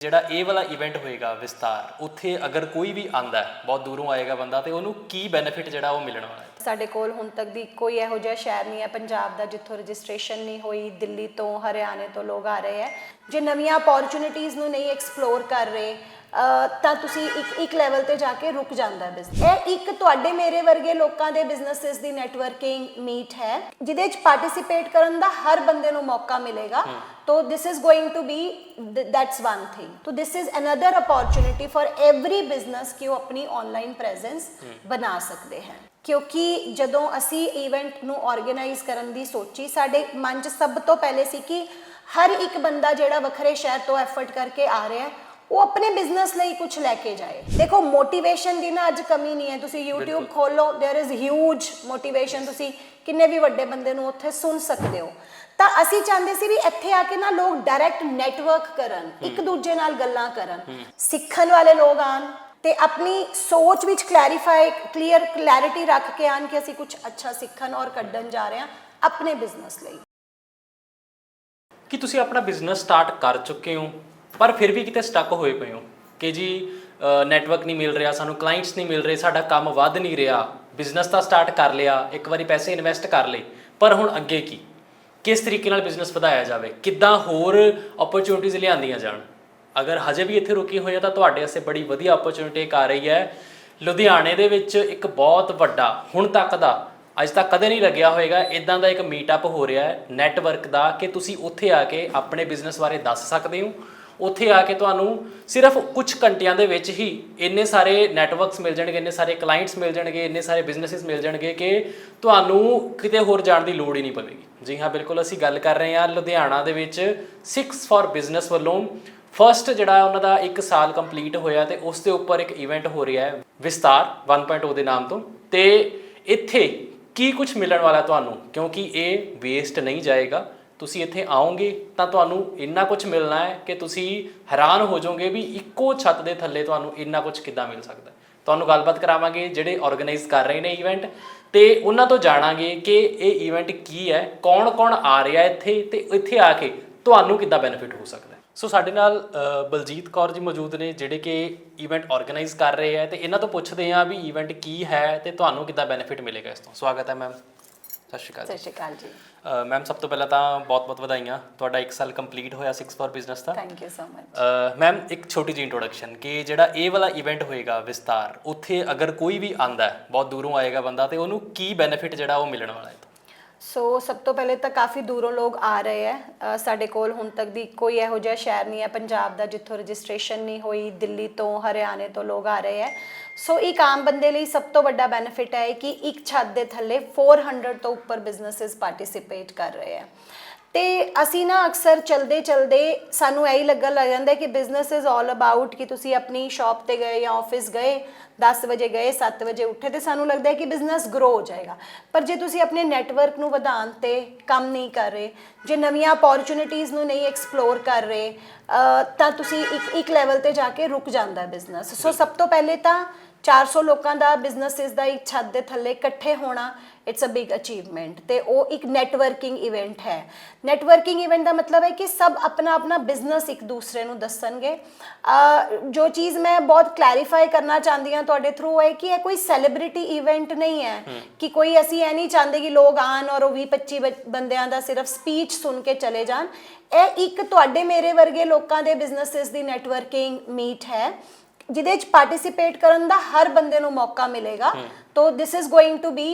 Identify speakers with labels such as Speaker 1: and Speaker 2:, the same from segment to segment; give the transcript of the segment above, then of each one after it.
Speaker 1: ਜਿਹੜਾ ਇਹ ਵਾਲਾ ਇਵੈਂਟ ਹੋਏਗਾ ਵਿਸਤਾਰ ਉੱਥੇ ਅਗਰ ਕੋਈ ਵੀ ਆਂਦਾ, ਬਹੁਤ ਦੂਰੋਂ ਆਏਗਾ ਬੰਦਾ, ਤੇ ਉਹਨੂੰ ਕੀ ਬੈਨੀਫਿਟ ਜਿਹੜਾ ਉਹ ਮਿਲਣ ਵਾਲਾ ਹੈ?
Speaker 2: ਸਾਡੇ ਕੋਲ ਹੁਣ ਤੱਕ ਦੀ ਕੋਈ ਇਹੋ ਜਿਹਾ ਸ਼ਹਿਰ ਨਹੀਂ ਹੈ, ਪੰਜਾਬ ਦਾ ਜਿੱਥੋਂ ਰਜਿਸਟ੍ਰੇਸ਼ਨ ਨਹੀਂ ਹੋਈ, ਦਿੱਲੀ ਤੋਂ ਹਰਿਆਣੇ ਤੋਂ ਲੋਕ ਆ ਰਹੇ ਹੈ। ਜੇ ਨਵੀਆਂ ਅਪੋਰਚੁਨਿਟੀਆਂ ਨੂੰ ਨਹੀਂ ਐਕਸਪਲੋਰ ਕਰ ਰਹੇ ਤਾਂ ਤੁਸੀਂ ਇੱਕ ਇੱਕ ਲੈਵਲ ਤੇ ਜਾ ਕੇ ਰੁਕ ਜਾਂਦਾ ਹੈ ਬਿਜ਼ਨਸ ਇਹ ਇੱਕ ਤੁਹਾਡੇ ਮੇਰੇ ਵਰਗੇ ਲੋਕਾਂ ਦੇ ਬਿਜ਼ਨੈਸਸ ਦੀ ਨੈਟਵਰਕਿੰਗ ਮੀਟ ਹੈ ਜਿਹਦੇ ਵਿੱਚ ਪਾਰਟਿਸਿਪੇਟ ਕਰਨ ਦਾ ਹਰ ਬੰਦੇ ਨੂੰ ਮੌਕਾ ਮਿਲੇਗਾ। ਤੋ is going to be th- that's one thing so this is another opportunity for every business ਕਿ ਉਹ ਆਪਣੀ ਆਨਲਾਈਨ ਪ੍ਰੈਜ਼ੈਂਸ ਬਣਾ ਸਕਦੇ ਹਨ ਕਿਉਂਕਿ ਜਦੋਂ ਅਸੀਂ ਇਵੈਂਟ ਨੂੰ ਆਰਗੇਨਾਈਜ਼ ਕਰਨ ਦੀ ਸੋਚੀ ਸਾਡੇ ਮਨ 'ਚ ਸਭ ਤੋਂ ਪਹਿਲੇ ਸੀ ਕਿ ਹਰ ਇੱਕ ਬੰਦਾ ਜਿਹੜਾ ਵੱਖਰੇ ਸ਼ਹਿਰ ਤੋਂ ਐਫਰਟ ਕਰਕੇ ਆ ਰਿਹਾ ਹੈ ਉਹ ਆਪਣੇ ਬਿਜ਼ਨਸ ਲਈ ਕੁਝ ਲੈ ਕੇ ਜਾਏ। ਦੇਖੋ ਮੋਟੀਵੇਸ਼ਨ ਦੀ ਨਾ ਅੱਜ ਕਮੀ ਨਹੀਂ ਹੈ। ਤੁਸੀਂ YouTube ਖੋਲੋ there is huge motivation ਤੁਸੀਂ ਕਿੰਨੇ ਵੀ ਵੱਡੇ ਬੰਦੇ ਨੂੰ ਉੱਥੇ ਸੁਣ ਸਕਦੇ ਹੋ। ਤਾਂ ਅਸੀਂ ਚਾਹੁੰਦੇ ਸੀ ਵੀ ਇੱਥੇ ਆ ਕੇ ਨਾ ਲੋਕ ਡਾਇਰੈਕਟ ਨੈਟਵਰਕ ਕਰਨ ਇੱਕ ਦੂਜੇ ਨਾਲ ਗੱਲਾਂ ਕਰਨ। ਸਿੱਖਣ ਵਾਲੇ ਲੋਕ ਆਣ ਤੇ ਆਪਣੀ ਸੋਚ ਵਿੱਚ ਕਲੈਰੀਫਾਈ ਕਲੀਅਰ ਕਲੈਰਿਟੀ ਰੱਖ ਕੇ ਆਣ ਕਿ ਅਸੀਂ ਕੁਝ ਅੱਛਾ ਸਿੱਖਣ ਔਰ ਕੱਢਣ ਜਾ ਰਹੇ ਹਾਂ ਆਪਣੇ ਬਿਜ਼ਨਸ ਲਈ।
Speaker 1: ਕਿ ਤੁਸੀਂ ਆਪਣਾ ਬਿਜ਼ਨਸ ਸਟਾਰਟ ਕਰ ਚੁੱਕੇ ਹੋ? ਪਰ ਫਿਰ ਵੀ ਕਿਤੇ ਸਟਕ ਹੋਏ ਪਏ ਹੋ ਕਿ ਜੀ ਨੈਟਵਰਕ ਨਹੀਂ ਮਿਲ ਰਿਹਾ, ਸਾਨੂੰ ਕਲਾਇੰਟਸ ਨਹੀਂ ਮਿਲ ਰਹੇ, ਸਾਡਾ ਕੰਮ ਵੱਧ ਨਹੀਂ ਰਿਹਾ ਬਿਜ਼ਨਸ ਤਾਂ ਸਟਾਰਟ ਕਰ ਲਿਆ, ਇੱਕ ਵਾਰੀ ਪੈਸੇ ਇਨਵੈਸਟ ਕਰ ਲਏ, ਪਰ ਹੁਣ ਅੱਗੇ ਕੀ? ਕਿਸ ਤਰੀਕੇ ਨਾਲ ਬਿਜ਼ਨਸ ਵਧਾਇਆ ਜਾਵੇ? ਕਿੱਦਾਂ ਹੋਰ ਓਪਰਚੁਨਿਟੀਜ਼ ਲਿਆਂਦੀਆਂ ਜਾਣ? ਅਗਰ ਹਜੇ ਵੀ ਇੱਥੇ ਰੁਕੀ ਹੋਈ ਆ ਤਾਂ ਤੁਹਾਡੇ ਵਾਸਤੇ ਬੜੀ ਵਧੀਆ ਓਪਰਚੁਨਿਟੀ ਇੱਕ ਆ ਰਹੀ ਹੈ। ਲੁਧਿਆਣੇ ਦੇ ਵਿੱਚ ਇੱਕ ਬਹੁਤ ਵੱਡਾ, ਹੁਣ ਤੱਕ ਦਾ, ਅੱਜ ਤੱਕ ਕਦੇ ਨਹੀਂ ਲੱਗਿਆ ਹੋਏਗਾ ਇਦਾਂ ਦਾ ਇੱਕ ਮੀਟਅਪ ਹੋ ਰਿਹਾ ਹੈ ਨੈਟਵਰਕ ਦਾ, ਕਿ ਤੁਸੀਂ ਉੱਥੇ ਆ ਕੇ ਆਪਣੇ ਬਿਜ਼ਨਸ ਬਾਰੇ ਦੱਸ ਸਕਦੇ ਹੋ ਉੱਥੇ ਆ ਕੇ ਤੁਹਾਨੂੰ ਸਿਰਫ ਕੁਝ ਘੰਟਿਆਂ ਦੇ ਵਿੱਚ ਹੀ ਇੰਨੇ ਸਾਰੇ ਨੈਟਵਰਕਸ ਮਿਲ ਜਾਣਗੇ, ਇੰਨੇ ਸਾਰੇ ਕਲਾਇੰਟਸ ਮਿਲ ਜਾਣਗੇ, ਇੰਨੇ ਸਾਰੇ ਬਿਜ਼ਨੈਸਿਸ ਮਿਲ ਜਾਣਗੇ ਕਿ ਤੁਹਾਨੂੰ ਕਿਤੇ ਹੋਰ ਜਾਣ ਦੀ ਲੋੜ ਹੀ ਨਹੀਂ ਪਵੇਗੀ। ਜੀ ਹਾਂ, ਬਿਲਕੁਲ ਅਸੀਂ ਗੱਲ ਕਰ ਰਹੇ ਹਾਂ ਲੁਧਿਆਣਾ ਦੇ ਵਿੱਚ 6 ਫॉर ਬਿਜ਼ਨਸ ਵੱਲੋਂ। ਫਰਸਟ ਜਿਹੜਾ ਉਹਨਾਂ ਦਾ 1 ਸਾਲ ਕੰਪਲੀਟ ਹੋਇਆ ਤੇ ਉਸ ਦੇ ਉੱਪਰ ਇੱਕ ਇਵੈਂਟ ਹੋ ਰਿਹਾ ਹੈ ਵਿਸਤਾਰ 1.0 ਦੇ ਨਾਮ ਤੋਂ। ਤੇ ਇੱਥੇ ਕੀ ਕੁਝ ਮਿਲਣ ਵਾਲਾ ਤੁਹਾਨੂੰ? ਕਿਉਂਕਿ ਇਹ ਵੇਸਟ ਨਹੀਂ ਜਾਏਗਾ। ਤੁਸੀਂ ਇੱਥੇ ਆਓਗੇ ਤਾਂ ਤੁਹਾਨੂੰ ਇੰਨਾ ਕੁਝ ਮਿਲਣਾ ਹੈ ਕਿ ਤੁਸੀਂ ਹੈਰਾਨ ਹੋ ਜਾਓਗੇ ਵੀ ਇੱਕੋ ਛੱਤ ਦੇ ਥੱਲੇ ਤੁਹਾਨੂੰ ਇੰਨਾ ਕੁਝ ਕਿੱਦਾਂ ਮਿਲ ਸਕਦਾ ਤੁਹਾਨੂੰ ਗੱਲਬਾਤ ਕਰਾਵਾਂਗੇ ਜਿਹੜੇ ਆਰਗੇਨਾਈਜ਼ ਕਰ ਰਹੇ ਨੇ ਇਵੈਂਟ ਤੇ ਉਹਨਾਂ ਤੋਂ ਜਾਣਾਂਗੇ ਕਿ ਇਹ ਇਵੈਂਟ ਕੀ ਹੈ, ਕੌਣ-ਕੌਣ ਆ ਰਿਹਾ ਇੱਥੇ ਤੇ ਇੱਥੇ ਆ ਕੇ ਤੁਹਾਨੂੰ ਕਿੱਦਾਂ ਬੈਨੀਫਿਟ ਹੋ ਸਕਦਾ ਸੋ ਸਾਡੇ ਨਾਲ ਬਲਜੀਤ ਕੌਰ ਜੀ ਮੌਜੂਦ ਨੇ ਜਿਹੜੇ ਕਿ ਇਵੈਂਟ ਆਰਗੇਨਾਈਜ਼ ਕਰ ਰਹੇ ਹੈ ਤੇ ਇਹਨਾਂ ਤੋਂ ਪੁੱਛਦੇ ਹਾਂ ਵੀ ਇਵੈਂਟ ਕੀ ਹੈ ਤੇ ਤੁਹਾਨੂੰ ਕਿੱਦਾਂ ਬੈਨੀਫਿਟ ਮਿਲੇਗਾ ਇਸ ਤੋਂ। ਸਵਾਗਤ ਹੈ ਮੈਮ ਸਤਿ ਸ਼੍ਰੀ ਅਕਾਲ
Speaker 2: ਸਤਿ ਸ਼੍ਰੀ ਅਕਾਲ ਜੀ।
Speaker 1: ਮੈਮ ਸਭ ਤੋਂ ਪਹਿਲਾਂ ਤਾਂ ਬਹੁਤ-ਬਹੁਤ ਵਧਾਈਆਂ। ਤੁਹਾਡਾ 1 ਸਾਲ ਕੰਪਲੀਟ ਹੋਇਆ 6 for business the.
Speaker 2: Thank you so much
Speaker 1: ma'am ਇੱਕ ਛੋਟੀ ਜਿਹੀ ਇੰਟਰੋਡਕਸ਼ਨ ਕਿ ਜਿਹੜਾ ਇਹ ਵਾਲਾ ਇਵੈਂਟ ਹੋਏਗਾ ਵਿਸਤਾਰ ਉੱਥੇ ਅਗਰ ਕੋਈ ਵੀ ਆਂਦਾ ਹੈ ਬਹੁਤ ਦੂਰੋਂ ਆਏਗਾ ਬੰਦਾ ਤੇ ਉਹਨੂੰ ਕੀ ਬੈਨੀਫਿਟ ਜਿਹੜਾ ਉਹ ਮਿਲਣ ਵਾਲਾ ਹੈ?
Speaker 2: ਸੋ ਸਭ ਤੋਂ ਪਹਿਲੇ ਤਾਂ ਕਾਫੀ ਦੂਰੋਂ ਲੋਕ ਆ ਰਹੇ ਹੈ ਸਾਡੇ ਕੋਲ ਹੁਣ ਤੱਕ ਦੀ ਕੋਈ ਇਹੋ ਜਿਹਾ ਸ਼ਹਿਰ ਨਹੀਂ ਹੈ ਪੰਜਾਬ ਦਾ ਜਿੱਥੋਂ ਰਜਿਸਟ੍ਰੇਸ਼ਨ ਨਹੀਂ ਹੋਈ, ਦਿੱਲੀ ਤੋਂ ਹਰਿਆਣੇ ਤੋਂ ਲੋਕ ਆ ਰਹੇ ਹੈ ਸੋ ਇੱਕ ਆਮ ਬੰਦੇ ਲਈ ਸਭ ਤੋਂ ਵੱਡਾ ਬੈਨੀਫਿਟ ਹੈ ਕਿ ਇੱਕ ਛੱਤ ਦੇ ਥੱਲੇ 400 ਤੋਂ ਉੱਪਰ ਬਿਜ਼ਨੈਸਸ ਪਾਰਟਿਸਿਪੇਟ ਕਰ ਰਹੇ ਹੈ ਤੇ ਅਸੀਂ ਨਾ ਅਕਸਰ ਚਲਦੇ ਚਲਦੇ ਸਾਨੂੰ ਇਹੀ ਲੱਗਣ ਲੱਗ ਜਾਂਦਾ ਕਿ ਬਿਜ਼ਨਸ ਇਜ਼ ਆਲ ਅਬਾਊਟ ਕਿ ਤੁਸੀਂ ਆਪਣੀ ਸ਼ਾਪ ਤੇ ਗਏ ਜਾਂ ਆਫਿਸ ਗਏ 10 ਵਜੇ ਗਏ 7 ਵਜੇ ਉੱਠੇ ਤੇ ਸਾਨੂੰ ਲੱਗਦਾ ਹੈ ਕਿ ਬਿਜ਼ਨਸ ਗਰੋ ਹੋ ਜਾਏਗਾ। ਪਰ ਜੇ ਤੁਸੀਂ ਆਪਣੇ ਨੈਟਵਰਕ ਨੂੰ ਵਧਾਉਣ ਤੇ ਕੰਮ ਨਹੀਂ ਕਰ ਰਹੇ ਜੇ ਨਵੀਆਂ ਅਪੋਰਚੁਨਿਟੀਆਂ ਨੂੰ ਨਹੀਂ ਐਕਸਪਲੋਰ ਕਰ ਰਹੇ ਤਾਂ ਤੁਸੀਂ ਇੱਕ ਇੱਕ ਲੈਵਲ ਤੇ ਜਾ ਕੇ ਰੁਕ ਜਾਂਦਾ ਹੈ ਬਿਜ਼ਨਸ ਸੋ ਸਭ ਤੋਂ ਪਹਿਲੇ ਤਾਂ 400 ਲੋਕਾਂ ਦਾ ਬਿਜ਼ਨੈਸਿਸ ਦਾ ਇੱਕ ਛੱਤ ਦੇ ਥੱਲੇ ਇਕੱਠੇ ਹੋਣਾ ਇਟਸ ਅ ਬਿਗ ਅਚੀਵਮੈਂਟ ਤੇ ਉਹ ਇੱਕ ਨੈਟਵਰਕਿੰਗ ਇਵੈਂਟ ਹੈ। ਨੈਟਵਰਕਿੰਗ ਇਵੈਂਟ ਦਾ ਮਤਲਬ ਹੈ ਕਿ ਸਭ ਆਪਣਾ ਆਪਣਾ ਬਿਜ਼ਨਸ ਇੱਕ ਦੂਸਰੇ ਨੂੰ ਦੱਸਣਗੇ। ਜੋ ਚੀਜ਼ ਮੈਂ ਬਹੁਤ ਕਲੈਰੀਫਾਈ ਕਰਨਾ ਚਾਹੁੰਦੀ ਹਾਂ ਤੁਹਾਡੇ ਥਰੂ ਹੈ ਕਿ ਇਹ ਕੋਈ ਸੈਲੀਬ੍ਰਿਟੀ ਇਵੈਂਟ ਨਹੀਂ ਹੈ ਕਿ ਕੋਈ ਅਸੀਂ ਇਹ ਨਹੀਂ ਚਾਹੁੰਦੇ ਕਿ ਲੋਕ ਆਣ ਔਰ ਉਹ 20 25 ਬ- ਬੰਦਿਆਂ ਦਾ ਸਿਰਫ ਸਪੀਚ ਸੁਣ ਕੇ ਚਲੇ ਜਾਣ। ਇਹ ਇੱਕ ਤੁਹਾਡੇ ਮੇਰੇ ਵਰਗੇ ਲੋਕਾਂ ਦੇ ਬਿਜ਼ਨੈਸਿਸ ਦੀ ਨੈਟਵਰਕਿੰਗ ਮੀਟ ਹੈ। ਜਿਹਦੇ ਵਿੱਚ ਪਾਰਟਿਸਿਪੇਟ ਕਰਨ ਦਾ ਹਰ ਬੰਦੇ ਨੂੰ ਮੌਕਾ ਮਿਲੇਗਾ। ਤੋ is going to be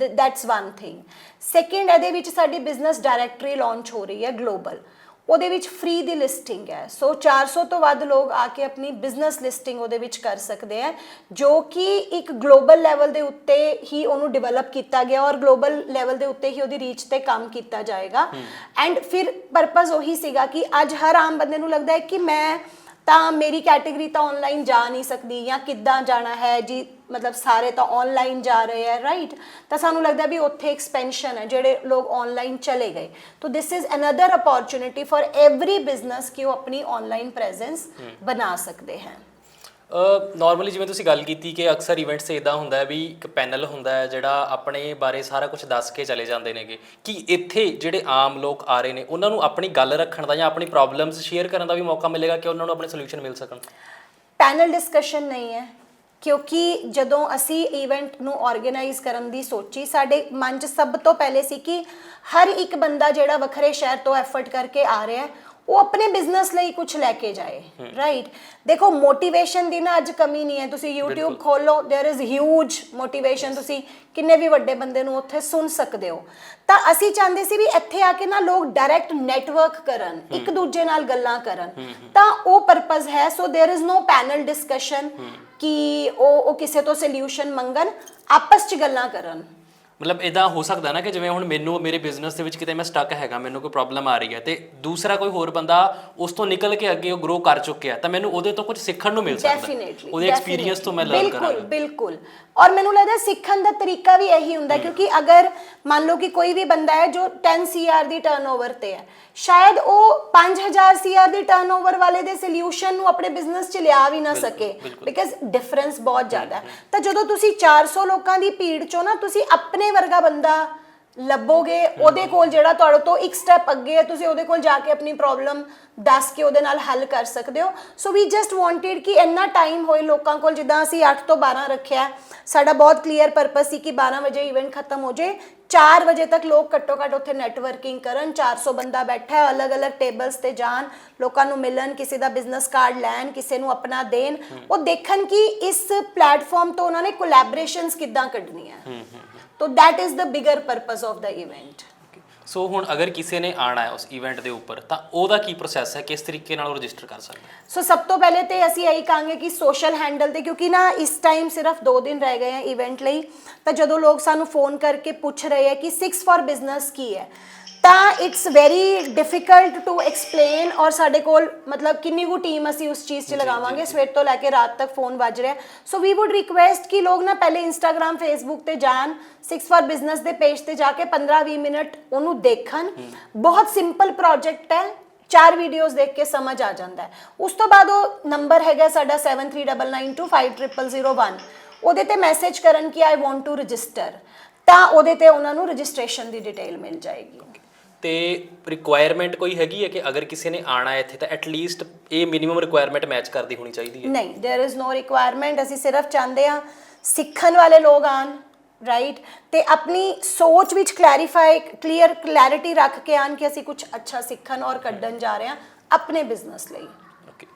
Speaker 2: th- that's one thing. Second ਇਹਦੇ ਵਿੱਚ ਸਾਡੀ ਬਿਜ਼ਨਸ ਡਾਇਰੈਕਟਰੀ ਲਾਂਚ ਹੋ ਰਹੀ ਹੈ ਗਲੋਬਲ ਉਹਦੇ ਵਿੱਚ ਫ੍ਰੀ ਦੀ ਲਿਸਟਿੰਗ ਹੈ। ਸੋ 400 ਤੋਂ ਵੱਧ ਲੋਕ ਆ ਕੇ ਆਪਣੀ ਬਿਜ਼ਨਸ ਲਿਸਟਿੰਗ ਉਹਦੇ ਵਿੱਚ ਕਰ ਸਕਦੇ ਹੈ ਜੋ ਕਿ ਇੱਕ ਗਲੋਬਲ ਲੈਵਲ ਦੇ ਉੱਤੇ ਹੀ ਉਹਨੂੰ ਡਿਵੈਲਪ ਕੀਤਾ ਗਿਆ ਔਰ ਗਲੋਬਲ ਲੈਵਲ ਦੇ ਉੱਤੇ ਹੀ ਉਹਦੀ ਰੀਚ ਤੇ ਕੰਮ ਕੀਤਾ ਜਾਏਗਾ। ਐਂਡ ਫਿਰ ਪਰਪਸ ਉਹੀ ਸੀਗਾ ਕਿ ਅੱਜ ਹਰ ਆਮ ਬੰਦੇ ਨੂੰ ਲੱਗਦਾ ਹੈ ਕਿ ਮੈਂ ਤਾਂ ਮੇਰੀ ਕੈਟਾਗਰੀ ਤਾਂ ਆਨਲਾਈਨ ਜਾ ਨਹੀਂ ਸਕਦੀ ਜਾਂ ਕਿੱਦਾਂ ਜਾਣਾ ਹੈ ਜੀ ਮਤਲਬ ਸਾਰੇ ਤਾਂ ਆਨਲਾਈਨ ਜਾ ਰਹੇ ਆ ਰਾਈਟ ਤਾਂ ਸਾਨੂੰ ਲੱਗਦਾ ਵੀ ਉੱਥੇ ਐਕਸਪੈਂਸ਼ਨ ਹੈ ਜਿਹੜੇ ਲੋਕ ਆਨਲਾਈਨ ਚਲੇ ਗਏ। ਤਾਂ this is another opportunity for every business ਕਿ ਉਹ ਆਪਣੀ ਆਨਲਾਈਨ ਪ੍ਰੈਜ਼ੈਂਸ ਬਣਾ ਸਕਦੇ ਹਨ
Speaker 1: ਨਾਰਮਲੀ ਜਿਵੇਂ ਤੁਸੀਂ ਗੱਲ ਕੀਤੀ ਕਿ ਅਕਸਰ ਇਵੈਂਟਸ 'ਤੇ ਇਦਾਂ ਹੁੰਦਾ ਹੈ ਵੀ ਇੱਕ ਪੈਨਲ ਹੁੰਦਾ ਹੈ ਜਿਹੜਾ ਆਪਣੇ ਬਾਰੇ ਸਾਰਾ ਕੁਝ ਦੱਸ ਕੇ ਚਲੇ ਜਾਂਦੇ ਨੇਗੇ। ਕਿ ਇੱਥੇ ਜਿਹੜੇ ਆਮ ਲੋਕ ਆ ਰਹੇ ਨੇ, ਉਹਨਾਂ ਨੂੰ ਆਪਣੀ ਗੱਲ ਰੱਖਣ ਦਾ ਜਾਂ ਆਪਣੀ ਪ੍ਰੋਬਲਮਸ ਸ਼ੇਅਰ ਕਰਨ ਦਾ ਵੀ ਮੌਕਾ ਮਿਲੇਗਾ ਕਿ ਉਹਨਾਂ ਨੂੰ ਆਪਣੇ ਸੋਲੂਸ਼ਨ ਮਿਲ ਸਕਣ?
Speaker 2: ਪੈਨਲ ਡਿਸਕਸ਼ਨ ਨਹੀਂ ਹੈ, ਕਿਉਂਕਿ ਜਦੋਂ ਅਸੀਂ ਇਵੈਂਟ ਨੂੰ ਆਰਗੇਨਾਈਜ਼ ਕਰਨ ਦੀ ਸੋਚੀ, ਸਾਡੇ ਮਨ 'ਚ ਸਭ ਤੋਂ ਪਹਿਲੇ ਸੀ ਕਿ ਹਰ ਇੱਕ ਬੰਦਾ ਜਿਹੜਾ ਵੱਖਰੇ ਸ਼ਹਿਰ ਤੋਂ ਐਫਰਟ ਕਰਕੇ ਆ ਰਿਹਾ ਹੈ ਉਹ ਆਪਣੇ ਬਿਜ਼ਨਸ ਲਈ ਕੁਝ ਲੈ ਕੇ ਜਾਏ ਰਾਈਟ ਦੇਖੋ ਮੋਟੀਵੇਸ਼ਨ ਦੀ ਨਾ ਅੱਜ ਕਮੀ ਨਹੀਂ ਹੈ ਤੁਸੀਂ YouTube ਖੋਲੋ देयर इज ਹਿਊਜ ਮੋਟੀਵੇਸ਼ਨ ਤੁਸੀਂ ਕਿੰਨੇ ਵੀ ਵੱਡੇ ਬੰਦੇ ਨੂੰ ਉੱਥੇ ਸੁਣ ਸਕਦੇ ਹੋ ਤਾਂ ਅਸੀਂ ਚਾਹੁੰਦੇ ਸੀ ਵੀ ਇੱਥੇ ਆ ਕੇ ਨਾ ਲੋਕ ਡਾਇਰੈਕਟ ਨੈਟਵਰਕ ਕਰਨ ਇੱਕ ਦੂਜੇ ਨਾਲ ਗੱਲਾਂ ਕਰਨ ਤਾਂ ਉਹ ਪਰਪਸ ਹੈ so there is no panel discussion ਕਿ ਉਹ ਉਹ ਕਿਸੇ ਤੋਂ ਸੋਲੂਸ਼ਨ ਮੰਗਣ ਆਪਸ 'ਚ ਗੱਲਾਂ ਕਰਨ
Speaker 1: ਮਤਲਬ ਇਦਾਂ ਹੋ ਸਕਦਾ ਨਾ ਕਿ ਜਿਵੇਂ ਹੁਣ ਮੈਨੂੰ ਮੇਰੇ ਬਿਜ਼ਨਸ ਦੇ ਵਿੱਚ ਕਿਤੇ ਮੈਂ ਸਟਕ ਹੈਗਾ ਮੈਨੂੰ ਕੋਈ ਪ੍ਰੋਬਲਮ ਆ ਰਹੀ ਹੈ ਤੇ ਦੂਸਰਾ ਕੋਈ ਹੋਰ ਬੰਦਾ ਉਸ ਤੋਂ ਨਿਕਲ ਕੇ ਅੱਗੇ ਉਹ ਗਰੋ ਕਰ ਚੁੱਕਿਆ ਤਾਂ ਮੈਨੂੰ ਉਹਦੇ ਤੋਂ ਕੁਝ ਸਿੱਖਣ ਨੂੰ ਮਿਲ ਸਕਦਾ
Speaker 2: ਡੈਫੀਨਿਟਲੀ
Speaker 1: ਉਹਦੇ ਐਕਸਪੀਰੀਅੰਸ ਤੋਂ ਮੈਂ ਲਰਨ ਕਰਾਂਗਾ।
Speaker 2: ਬਿਲਕੁਲ। ਬਿਲਕੁਲ ਔਰ ਮੈਨੂੰ ਲੱਗਦਾ ਸਿੱਖਣ ਦਾ ਤਰੀਕਾ ਵੀ ਇਹੀ ਹੁੰਦਾ ਕਿਉਂਕਿ ਅਗਰ ਮੰਨ ਲਓ ਕਿ ਕੋਈ ਵੀ ਬੰਦਾ ਹੈ ਜੋ 10 ਸੀਆਰ ਦੀ ਟਰਨਓਵਰ ਤੇ ਹੈ ਸ਼ਾਇਦ ਉਹ 5000 ਸੀਆਰ ਦੀ ਟਰਨਓਵਰ ਵਾਲੇ ਦੇ ਸੋਲੂਸ਼ਨ ਨੂੰ ਆਪਣੇ ਬਿਜ਼ਨਸ 'ਚ ਲਿਆ ਵੀ ਨਾ ਸਕੇ ਬਿਕਾਜ਼ ਡਿਫਰੈਂਸ ਬਹੁਤ ਜ਼ਿਆਦਾ ਹੈ। ਤਾਂ ਜਦੋਂ ਤੁਸੀਂ 400 ਲੋਕਾਂ ਦੀ ਭੀੜ 'ਚੋਂ ਨਾ ਤੁਸੀਂ ਆਪਣੇ ਵਰਗਾ ਬੰਦਾ ਲੱਭੋਗੇ, ਉਹਦੇ ਕੋਲ ਜਿਹੜਾ ਤੁਹਾਡੇ ਤੋਂ ਇੱਕ ਸਟੈਪ ਅੱਗੇ ਹੈ, ਤੁਸੀਂ ਉਹਦੇ ਕੋਲ ਜਾ ਕੇ ਆਪਣੀ ਪ੍ਰੋਬਲਮ ਦੱਸ ਕੇ ਉਹਦੇ ਨਾਲ ਹੱਲ ਕਰ ਸਕਦੇ ਹੋ। ਸੋ ਵੀ ਜਸਟ ਵਾਂਟਡ ਕਿ ਇੰਨਾ ਟਾਈਮ ਹੋਏ ਲੋਕਾਂ ਕੋਲ ਜਿੱਦਾਂ ਅਸੀਂ 8 ਤੋਂ 12 ਰੱਖਿਆ ਹੈ, ਸਾਡਾ ਬਹੁਤ ਕਲੀਅਰ ਪਰਪਸ ਸੀ ਕਿ 12 ਵਜੇ ਇਵੈਂਟ ਖਤਮ ਹੋ ਜੇ 4 ਵਜੇ ਤੱਕ ਲੋਕ ਘੱਟੋ ਘੱਟ ਉੱਥੇ ਨੈਟਵਰਕਿੰਗ ਕਰਨ 400 ਬੰਦਾ ਬੈਠਾ ਹੈ ਅਲੱਗ-ਅਲੱਗ ਟੇਬਲਸ ਤੇ ਜਾਣ ਲੋਕਾਂ ਨੂੰ ਮਿਲਣ ਕਿਸੇ ਦਾ ਬਿਜ਼ਨਸ ਕਾਰਡ ਲੈਣ ਕਿਸੇ ਨੂੰ ਆਪਣਾ ਦੇਣ। ਉਹ ਦੇਖਣ ਕਿ ਇਸ ਪਲੇਟਫਾਰਮ ਤੋਂ ਉਹਨਾਂ ਨੇ ਕੋਲੈਬੋਰੇਸ਼ਨਸ ਕਿੱਦਾਂ ਕੱਢਣੀਆਂ। ਤੋ that is the bigger purpose of the event
Speaker 1: ਸੋ ਹੁਣ ਅਗਰ ਕਿਸੇ ਨੇ ਆਣਾ ਹੈ ਉਸ ਇਵੈਂਟ ਦੇ ਉੱਪਰ, ਤਾਂ ਉਹਦਾ ਕੀ ਪ੍ਰੋਸੈਸ ਹੈ? ਕਿਸ ਤਰੀਕੇ ਨਾਲ ਉਹ ਰਜਿਸਟਰ ਕਰ ਸਕਦਾ ਹੈ?
Speaker 2: ਸੋ ਸਭ ਤੋਂ ਪਹਿਲੇ ਤੇ ਅਸੀਂ ਇਹੀ ਕਹਾਂਗੇ ਕਿ ਸੋਸ਼ਲ ਹੈਂਡਲ ਤੇ, ਕਿਉਂਕਿ ਨਾ ਇਸ ਟਾਈਮ ਸਿਰਫ 2 ਦਿਨ ਰਹਿ ਗਏ ਆ ਇਵੈਂਟ ਲਈ, ਤਾਂ ਜਦੋਂ ਲੋਕ ਸਾਨੂੰ ਫੋਨ ਕਰਕੇ ਪੁੱਛ ਰਹੇ ਆ ਕਿ 6 ਫॉर ਬਿਜ਼ਨਸ ਕੀ ਹੈ ਤਾਂ it's very difficult to explain ਔਰ ਸਾਡੇ ਕੋਲ ਮਤਲਬ ਕਿੰਨੀ ਕੁ ਟੀਮ ਅਸੀਂ ਉਸ ਚੀਜ਼ 'ਚ ਲਗਾਵਾਂਗੇ। ਸਵੇਰ ਤੋਂ ਲੈ ਕੇ ਰਾਤ ਤੱਕ ਫੋਨ ਵੱਜ ਰਿਹਾ। ਸੋ ਵੀ ਊਡ ਰਿਕੁਐਸਟ ਕਿ ਲੋਕ ਨਾ ਪਹਿਲੇ ਇੰਸਟਾਗ੍ਰam ਫੇਸਬੁੱਕ ਤੇ ਜਾਣ 6 ਫॉर ਬਿਜ਼ਨਸ ਦੇ ਪੇਜ ਤੇ ਜਾ ਕੇ 15-20 ਮਿੰਟ ਉਹਨੂੰ ਦੇਖਣ। ਬਹੁਤ ਸਿੰਪਲ ਪ੍ਰੋਜੈਕਟ ਹੈ। ਚਾਰ ਵੀਡੀਓਜ਼ ਦੇਖ ਕੇ ਸਮਝ ਆ ਜਾਂਦਾ ਹੈ। ਉਸ ਤੋਂ ਬਾਅਦ ਉਹ ਨੰਬਰ ਹੈਗਾ ਸਾਡਾ 7399250001 ਉਹਦੇ ਤੇ ਮੈਸੇਜ ਕਰਨ ਕਿ ਆਈ ਵਾਂਟ ਟੂ ਰਜਿਸਟਰ ਤਾਂ ਉਹਦੇ ਤੇ ਉਹਨਾਂ ਨੂੰ ਰਜਿਸਟ੍ਰੇਸ਼ਨ ਦੀ ਡਿਟੇਲ ਮਿਲ ਜਾਏਗੀ।
Speaker 1: ਤੇ ਰਿਕੁਆਇਰਮੈਂਟ ਕੋਈ ਹੈਗੀ ਹੈ ਕਿ ਅਗਰ ਕਿਸੇ ਨੇ ਆਣਾ ਹੈ ਇੱਥੇ ਤਾਂ ਐਟਲੀਸਟ ਇਹ ਮਿਨੀਮਮ ਰਿਕੁਆਇਰਮੈਂਟ ਮੈਚ ਕਰਦੀ ਹੋਣੀ ਚਾਹੀਦੀ ਹੈ
Speaker 2: ਨਹੀਂ देयर इज नो ਰਿਕੁਆਇਰਮੈਂਟ ਅਸੀਂ ਸਿਰਫ ਚਾਹੁੰਦੇ ਆ ਸਿੱਖਣ ਵਾਲੇ ਲੋਕ ਆਣ ਰਾਈਟ ਤੇ ਆਪਣੀ ਸੋਚ ਵਿੱਚ ਕਲੈਰੀਫਾਈ ਕਲੀਅਰ ਕਲੈਰਿਟੀ ਰੱਖ ਕੇ ਆਣ ਕਿ ਅਸੀਂ ਕੁਝ ਅੱਛਾ ਸਿੱਖਣ ਔਰ ਕੱਢਣ ਜਾ ਰਹੇ ਹਾਂ ਆਪਣੇ ਬਿਜ਼ਨਸ ਲਈ
Speaker 1: ਓਕੇ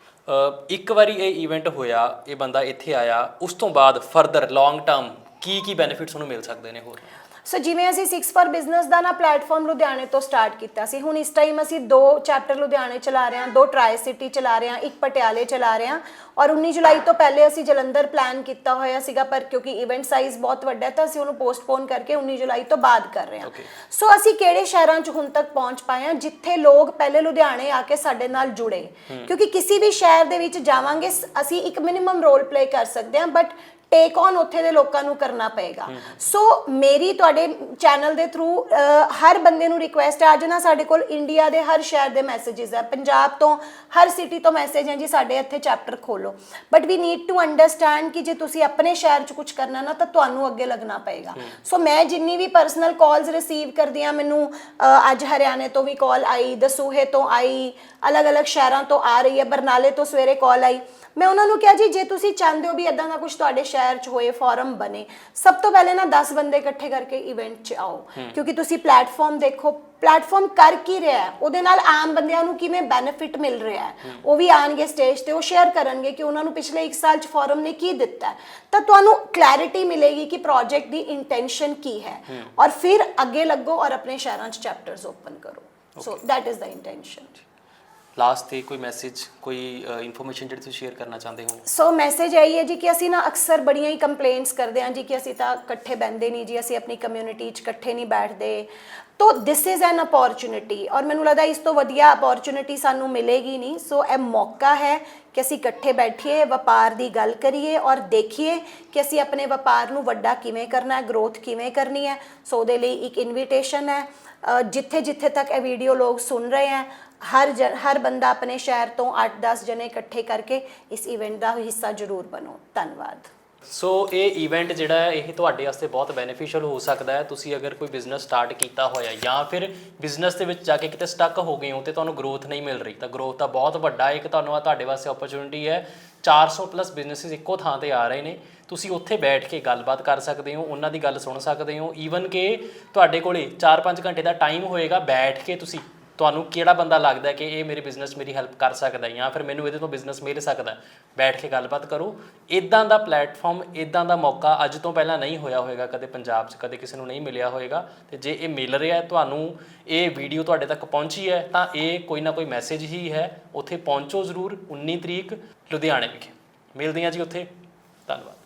Speaker 1: ਇੱਕ ਵਾਰੀ ਇਹ ਇਵੈਂਟ ਹੋਇਆ ਇਹ ਬੰਦਾ ਇੱਥੇ ਆਇਆ ਉਸ ਤੋਂ ਬਾਅਦ ਫਰਦਰ ਲੌਂਗ ਟਰਮ ਕੀ ਕੀ ਬੈਨੀਫਿਟਸ ਉਹਨੂੰ ਮਿਲ ਸਕਦੇ ਨੇ ਹੋਰ
Speaker 2: ਸੋ ਜਿਵੇਂ ਅਸੀਂ 6 ਫॉर ਬਿਜ਼ਨਸ ਦਾ ਨਾ ਪਲੇਟਫਾਰਮ ਲੁਧਿਆਣੇ ਤੋਂ ਸਟਾਰਟ ਕੀਤਾ ਸੀ ਹੁਣ ਇਸ ਟਾਈਮ ਅਸੀਂ ਦੋ ਚੈਪਟਰ ਲੁਧਿਆਣੇ ਚਲਾ ਰਹੇ ਹਾਂ ਦੋ ਟਰਾਈ ਸਿਟੀ ਚਲਾ ਰਹੇ ਹਾਂ ਇੱਕ ਪਟਿਆਲੇ ਚਲਾ ਰਹੇ ਹਾਂ ਔਰ 19 ਜੁਲਾਈ ਤੋਂ ਪਹਿਲੇ ਅਸੀਂ ਜਲੰਧਰ ਪਲਾਨ ਕੀਤਾ ਹੋਇਆ ਸੀਗਾ ਪਰ ਕਿਉਂਕਿ ਇਵੈਂਟ ਸਾਈਜ਼ ਬਹੁਤ ਵੱਡਾ ਹੈ ਤਾਂ ਅਸੀਂ ਉਹਨੂੰ ਪੋਸਟਪੋਨ ਕਰਕੇ 19 ਜੁਲਾਈ ਤੋਂ ਬਾਅਦ ਕਰ ਰਹੇ ਹਾਂ. ਸੋ ਅਸੀਂ ਕਿਹੜੇ ਸ਼ਹਿਰਾਂ 'ਚ ਹੁਣ ਤੱਕ ਪਹੁੰਚ ਪਾਏ ਹਾਂ ਜਿੱਥੇ ਲੋਕ ਪਹਿਲੇ ਲੁਧਿਆਣੇ ਆ ਕੇ ਸਾਡੇ ਨਾਲ ਜੁੜੇ। ਕਿਉਂਕਿ ਕਿਸੇ ਵੀ ਸ਼ਹਿਰ ਦੇ ਵਿੱਚ ਜਾਵਾਂਗੇ ਅਸੀਂ ਇੱਕ ਮਿਨੀਮਮ ਰੋਲ ਪਲੇ ਕਰ ਸਕਦੇ ਹਾਂ ਬਟ ਟੇਕ ਔਨ ਉੱਥੇ ਦੇ ਲੋਕਾਂ ਨੂੰ ਕਰਨਾ ਪਏਗਾ। ਸੋ ਮੇਰੀ ਤੁਹਾਡੇ ਚੈਨਲ ਦੇ ਥਰੂ ਹਰ ਬੰਦੇ ਨੂੰ ਰਿਕੁਐਸਟ ਹੈ ਅੱਜ ਨਾ ਸਾਡੇ ਕੋਲ ਇੰਡੀਆ ਦੇ ਹਰ ਸ਼ਹਿਰ ਦੇ ਮੈਸੇजेस ਹੈ ਪੰਜਾਬ ਤੋਂ ਹਰ ਸਿਟੀ ਤੋਂ ਮੈਸੇਜ ਹੈ ਜੀ, ਸਾਡੇ ਇੱਥੇ ਚੈਪਟਰ ਖੋਲੋ। But we need to understand ਕਿ ਜੇ ਤੁਸੀਂ ਆਪਣੇ ਸ਼ਹਿਰ 'ਚ ਕੁਝ ਕਰਨਾ ਨਾ, ਤਾਂ ਤੁਹਾਨੂੰ ਅੱਗੇ ਲੱਗਣਾ ਪਏਗਾ। ਸੋ ਮੈਂ ਜਿੰਨੀ ਵੀ ਪਰਸਨਲ ਕਾਲਸ ਰਿਸੀਵ ਕਰਦੀ ਆ ਮੈਨੂੰ ਅੱਜ ਹਰਿਆਣੇ ਤੋਂ ਵੀ ਕਾਲ ਆਈ, ਦਸੂਹੇ ਤੋਂ ਆਈ, ਅਲੱਗ-ਅਲੱਗ ਸ਼ਹਿਰਾਂ ਤੋਂ ਆ ਰਹੀ ਹੈ, ਬਰਨਾਲੇ ਤੋਂ ਸਵੇਰੇ ਕਾਲ ਆਈ। ਮੈਂ ਉਹਨਾਂ ਨੂੰ ਕਿਹਾ ਜੀ, ਜੇ ਤੁਸੀਂ ਚਾਹੁੰਦੇ ਹੋ ਵੀ ਇਦਾਂ ਦਾ ਕੁਝ ਤੁਹਾਡੇ ਸ਼ਹਿਰ 'ਚ ਹੋਏ ਫੋਰਮ ਬਣੇ। ਸਭ ਤੋਂ ਪਹਿਲੇ ਨਾ 10 ਬੰਦੇ ਇਕੱਠੇ ਕਰਕੇ ਇਵੈਂਟ 'ਚ ਆਓ। ਕਿਉਂਕਿ ਤੁਸੀਂ ਪਲੇਟਫਾਰਮ ਦੇਖੋ ਪਲੇਟਫਾਰਮ ਕਰ ਕੀ ਰਿਹਾ ਹੈ? ਉਹਦੇ ਨਾਲ ਆਮ ਬੰਦਿਆਂ ਨੂੰ ਕਿਵੇਂ ਬੈਨੀਫਿਟ ਮਿਲ ਰਿਹਾ ਹੈ? ਉਹ ਵੀ ਆਣਗੇ ਸਟੇਜ ਤੇ ਉਹ ਸ਼ੇਅਰ ਕਰਨਗੇ ਕਿ ਉਹਨਾਂ ਨੂੰ ਪਿਛਲੇ 1 ਸਾਲ 'ਚ ਫੋਰਮ ਨੇ ਕੀ ਦਿੱਤਾ। ਤਾਂ ਤੁਹਾਨੂੰ ਕਲੈਰਿਟੀ ਮਿਲੇਗੀ ਕਿ ਪ੍ਰੋਜੈਕਟ ਦੀ ਇੰਟੈਂਸ਼ਨ ਕੀ ਹੈ। ਔਰ ਫਿਰ ਅੱਗੇ ਲੱਗੋ ਔਰ ਆਪਣੇ ਸ਼ਹਿਰਾਂ 'ਚ ਚੈਪਟਰਸ ਓਪਨ ਕਰੋ। So that is the intention
Speaker 1: last ਤੇ ਕੋਈ ਮੈਸੇਜ ਕੋਈ ਇਨਫੋਰਮੇਸ਼ਨ ਜਿਹੜੀ ਤੁਸੀਂ ਸ਼ੇਅਰ ਕਰਨਾ ਚਾਹੁੰਦੇ ਹੋ?
Speaker 2: ਸੋ ਮੈਸੇਜ ਇਹ ਹੈ ਜੀ ਕਿ ਅਸੀਂ ਨਾ ਅਕਸਰ ਬੜੀਆਂ ਹੀ ਕੰਪਲੇਂਟਸ ਕਰਦੇ ਹਾਂ ਜੀ ਕਿ ਅਸੀਂ ਤਾਂ ਇਕੱਠੇ ਬੈੰਦੇ ਨਹੀਂ ਜੀ, ਅਸੀਂ ਆਪਣੀ ਕਮਿਊਨਿਟੀ 'ਚ ਇਕੱਠੇ ਨਹੀਂ ਬੈਠਦੇ। ਤੋ ਦਿਸ ਇਜ਼ ਐਨ ਅਪੋਰਚੁਨਿਟੀ ਔਰ ਮੈਨੂੰ ਲੱਗਦਾ ਇਸ ਤੋਂ ਵਧੀਆ ਅਪੋਰਚੁਨਿਟੀ ਸਾਨੂੰ ਮਿਲੇਗੀ ਨਹੀਂ। ਸੋ ਇਹ ਮੌਕਾ ਹੈ ਕਿ ਅਸੀਂ ਇਕੱਠੇ ਬੈਠੀਏ, ਵਪਾਰ ਦੀ ਗੱਲ ਕਰੀਏ ਔਰ ਦੇਖੀਏ ਕਿ ਅਸੀਂ ਆਪਣੇ ਵਪਾਰ ਨੂੰ ਵੱਡਾ ਕਿਵੇਂ ਕਰਨਾ ਹੈ ਗਰੋਥ ਕਿਵੇਂ ਕਰਨੀ ਹੈ। ਸੋ ਉਹਦੇ ਲਈ ਇੱਕ ਇਨਵੀਟੇਸ਼ਨ ਹੈ। ਜਿੱਥੇ ਜਿੱਥੇ ਤੱਕ ਇਹ ਵੀਡੀਓ ਲੋਕ ਸੁਣ ਰਹੇ ਹੈ ਹਰ ਹਰ ਬੰਦਾ ਆਪਣੇ ਸ਼ਹਿਰ ਤੋਂ 8-10 ਜਣੇ ਇਕੱਠੇ ਕਰਕੇ ਇਸ ਇਵੈਂਟ ਦਾ ਹਿੱਸਾ ਜ਼ਰੂਰ ਬਣੋ। ਧੰਨਵਾਦ।
Speaker 1: ਸੋ ਇਹ ਇਵੈਂਟ ਜਿਹੜਾ ਹੈ, ਇਹ ਤੁਹਾਡੇ ਵਾਸਤੇ ਬਹੁਤ ਬੈਨੀਫੀਸ਼ੀਅਲ ਹੋ ਸਕਦਾ ਹੈ। ਤੁਸੀਂ ਅਗਰ ਕੋਈ ਬਿਜ਼ਨਸ ਸਟਾਰਟ ਕੀਤਾ ਹੋਇਆ ਜਾਂ ਫਿਰ ਬਿਜ਼ਨਸ ਦੇ ਵਿੱਚ ਜਾ ਕੇ ਕਿਤੇ ਸਟਕ ਹੋ ਗਏ ਹੋ ਤੇ ਤੁਹਾਨੂੰ ਗਰੋਥ ਨਹੀਂ ਮਿਲ ਰਹੀ, ਤਾਂ ਗਰੋਥ ਤਾਂ ਬਹੁਤ ਵੱਡਾ ਇੱਕ ਤੁਹਾਨੂੰ ਆ ਤੁਹਾਡੇ ਵਾਸਤੇ ਓਪਰਚੁਨਿਟੀ ਹੈ। 400 ਪਲੱਸ ਬਿਜ਼ਨਸਿਸ ਇੱਕੋ ਥਾਂ ਤੇ ਆ ਰਹੇ ਨੇ। ਤੁਸੀਂ ਉੱਥੇ ਬੈਠ ਕੇ ਗੱਲਬਾਤ ਕਰ ਸਕਦੇ ਹੋ, ਉਹਨਾਂ ਦੀ ਗੱਲ ਸੁਣ ਸਕਦੇ ਹੋ। ਈਵਨ ਕਿ ਤੁਹਾਡੇ ਕੋਲੇ 4-5 ਘੰਟੇ ਦਾ ਟਾਈਮ ਹੋਏਗਾ, ਬੈਠ ਕੇ ਤੁਸੀਂ ਤੁਹਾਨੂੰ ਕਿਹੜਾ ਬੰਦਾ ਲੱਗਦਾ ਕਿ ਇਹ ਮੇਰੇ ਬਿਜ਼ਨਸ ਮੇਰੀ ਹੈਲਪ ਕਰ ਸਕਦਾ ਜਾਂ ਫਿਰ ਮੈਨੂੰ ਇਹਦੇ ਤੋਂ ਬਿਜ਼ਨਸ ਮਿਲ ਸਕਦਾ ਬੈਠ ਕੇ ਗੱਲਬਾਤ ਕਰੋ। ਇਦਾਂ ਦਾ ਪਲੇਟਫਾਰਮ ਇਦਾਂ ਦਾ ਮੌਕਾ ਅੱਜ ਤੋਂ ਪਹਿਲਾਂ ਨਹੀਂ ਹੋਇਆ ਹੋਵੇਗਾ ਕਦੇ ਪੰਜਾਬ 'ਚ, ਕਦੇ ਕਿਸੇ ਨੂੰ ਨਹੀਂ ਮਿਲਿਆ ਹੋਵੇਗਾ ਤੇ ਜੇ ਇਹ ਮਿਲ ਰਿਹਾ ਹੈ, ਤੁਹਾਨੂੰ ਇਹ ਵੀਡੀਓ ਤੁਹਾਡੇ ਤੱਕ ਪਹੁੰਚੀ ਹੈ, ਤਾਂ ਇਹ ਕੋਈ ਨਾ ਕੋਈ ਮੈਸੇਜ ਹੀ ਹੈ। ਉੱਥੇ ਪਹੁੰਚੋ ਜ਼ਰੂਰ 19 ਤਰੀਕ, ਲੁਧਿਆਣੇ ਵਿਖੇ। ਮਿਲਦੇ ਹਾਂ ਜੀ ਉੱਥੇ। ਧੰਨਵਾਦ।